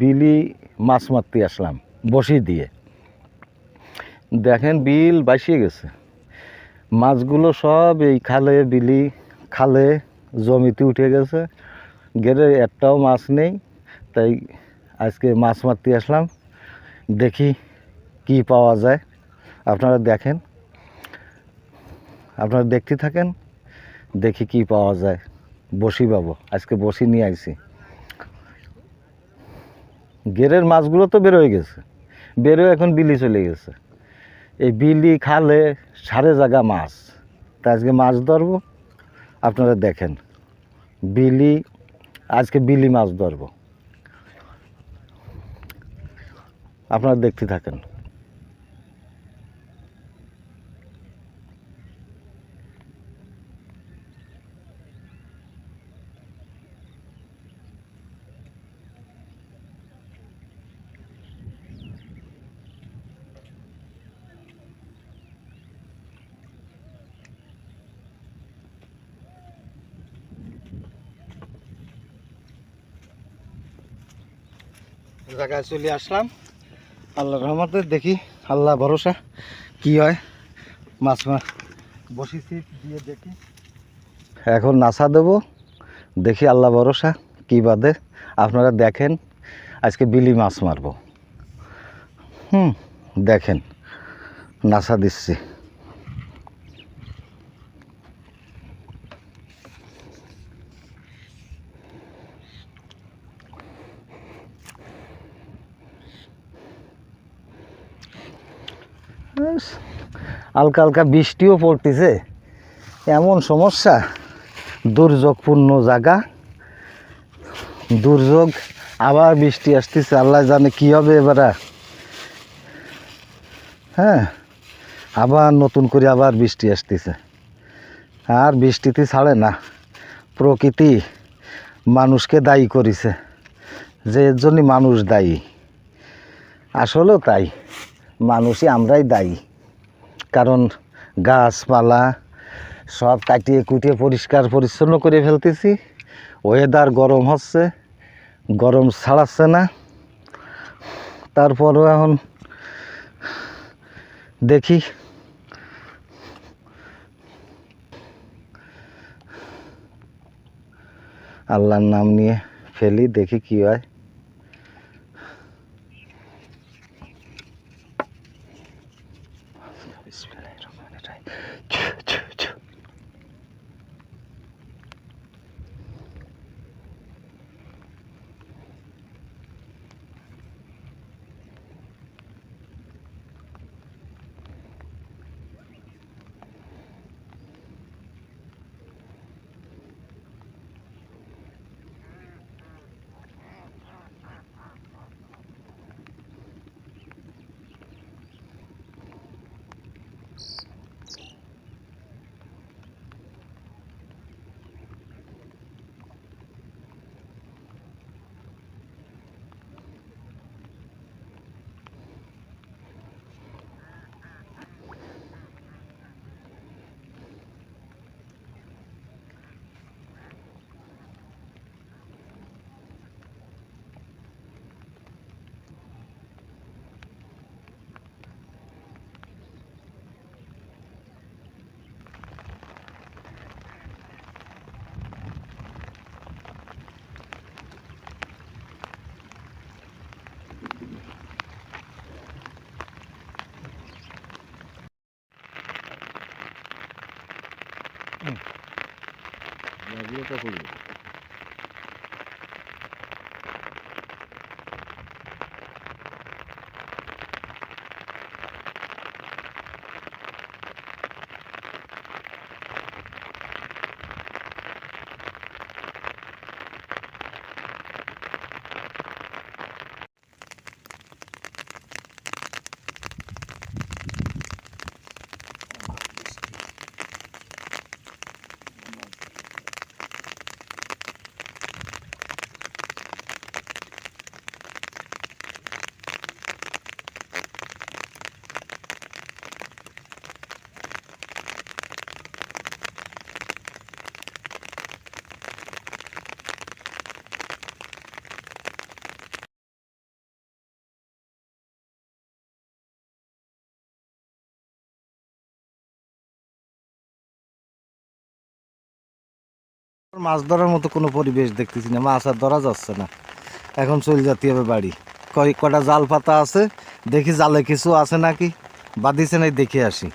বিলি মাছ মারতে আসলাম বসি দিয়ে। দেখেন বিল বাসিয়ে গেছে। মাছগুলো সব এই খালে বিলি খালে জমিতে উঠে গেছে। গেলে একটাও মাছ নেই, তাই আজকে মাছ মারতে আসলাম। দেখি কি পাওয়া যায়। আপনারা দেখেন। আপনারা দেখতে থাকেন, দেখি কি পাওয়া যায়। বসি পাবো আজকে বসি নিয়ে আইছি। গেরের মাছগুলো তো বেরোয় গেছে। বেরোয় এখন বিলি চলে গেছে। এই বিলি খালে সারে জায়গা মাছ। তা আজকে মাছ ধরবো? আপনারা দেখেন। বিলি, আজকে বিলি মাছ ধরবো। আপনারা দেখতে থাকেন। জায়গায় চলে আসলাম। আল্লাহ রহমতে দেখি, আল্লাহ ভরসা, কি হয়? মাছ মাছ বসেছি, দিয়ে দেখি। এখন নাসা দেবো, দেখি আল্লাহ ভরসা, কী বাদে। আপনারা দেখেন, আজকে বিলি মাছ মারবো। হুম, দেখেন নাসা দিচ্ছি। হালকা হালকা বৃষ্টিও পড়তেছে। এমন সমস্যা, দুর্যোগপূর্ণ জায়গা। দুর্যোগ, আবার বৃষ্টি আসতেছে, আল্লাহ জানে কি হবে এবারে হ্যাঁ আবার নতুন করে আবার বৃষ্টি আসতেছে। আর বৃষ্টিতে ছাড়ে না। প্রকৃতি মানুষকে দায়ী করেছে। যে এর জন্যই মানুষ দায়ী। আসলেও তাই। মানুষই আমরাই দায়ী। কারণ গাছপালা সব কাটিয়ে কুটিয়ে পরিষ্কার পরিচ্ছন্ন করে ফেলতেছি। ওয়েদার গরম হচ্ছে, গরম ছাড়াচ্ছে না। তারপরও এখন দেখি। আল্লাহর নাম নিয়ে ফেলি, দেখি কি হয়। 来一张我的宅去。Mm. La grieta মাছ ধরার মতো কোনো পরিবেশ দেখতেছি না, মাছ আর ধরা যাচ্ছে না। এখন চলে যাতে হবে বাড়ি। কয় কটা জাল পাতা আছে, দেখি জালে কিছু আছে নাকি? বাঁধিছে নাই, দেখে আসি।